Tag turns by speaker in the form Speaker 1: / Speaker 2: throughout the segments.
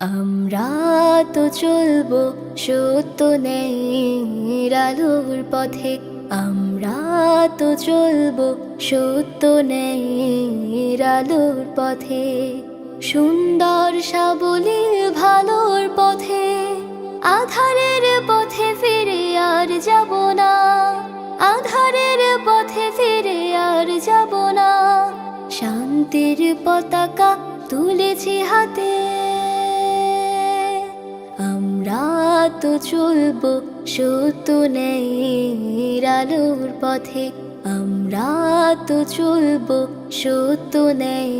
Speaker 1: আমরা তো চলবো সত্য নেই আলোর পথে। আমরা তো চলবো সত্য নেই আলোর পথে। সুন্দর সাবলীল ভালোর পথে। আধারের পথে ফিরে আর যাব না। আধারের পথে ফিরে আর যাব না। শান্তির পতাকা তুলেছি হাতে। আমরা তো চলবো, সত্য নেই আলোর পথে। আমরা তো চলবো সত্য নেই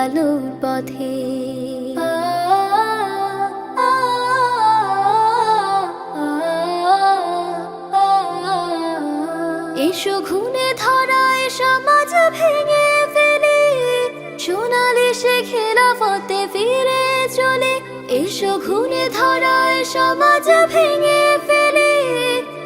Speaker 1: আলোর পথে। এসো ঘুনে ধরায় সমাজ ভেঙে ফেলে। সোনালি সে খেলাফতে ফিরে ঘুনে ধরায় সমাজ ভেঙে ফেলে।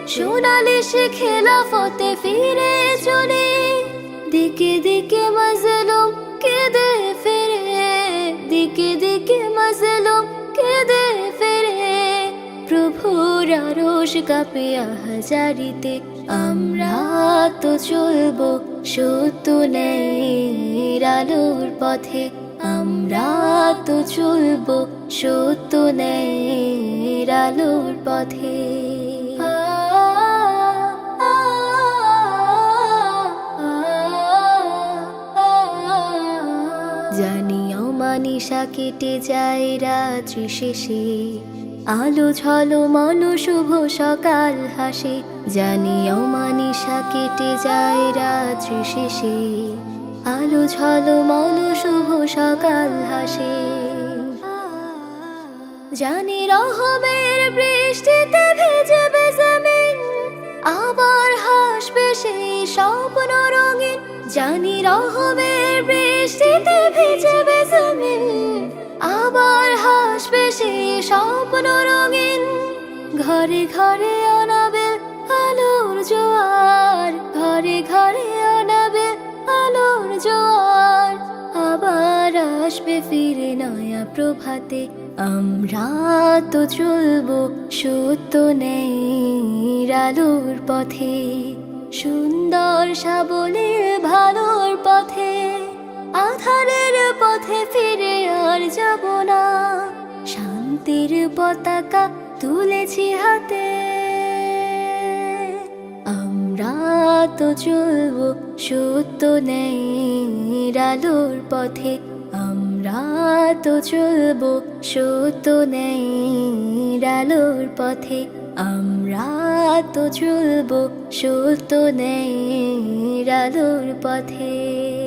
Speaker 1: সোনালি সে খেলাফতে ফিরে চলে। দিকে দিকে মজলুম কেঁদে ফিরে। দিকে দিকে মজলুম কেঁদে ফিরে। প্রভুর আরশ কাঁপে হাজারিতে আমরা তো চলবো সত্য নেই আলোর পথে। আমরা তো চলবো সত্য নেই আলোর পথে জানি অমানিসা কেটে যায় রাত্রি শেষে আলো ঝলো মলো শুভ সকাল হাসে জানি অমানিসা কেটে যায় রাত্রি শেষে আলো ঝলো মলো শুভ সকাল হাসে। জানি রহমের বৃষ্টিতে ভেজবে জমিন আবার হাসবে সেই স্বপ্ন রঙিন। জানি রহমের বৃষ্টিতে ভেজবে জমিন আবার হাসবে সেই স্বপ্ন রঙিন। ঘরে ঘরে ফিরে নয়া প্রভাতে, আমরা তো চলবো সত্য নেই আলোর পথে, সুন্দর সাবলীল ভালোর পথে, আধারের পথে ফিরে আর যাব না, শান্তির পতাকা তুলেছি হাতে, আমরা তো চলবো সত্য নেই আলোর পথে আমরা তো চলবো সত্য নেই আলোর পথে। আমরা তো চলব সত্য নেই আলোর পথে।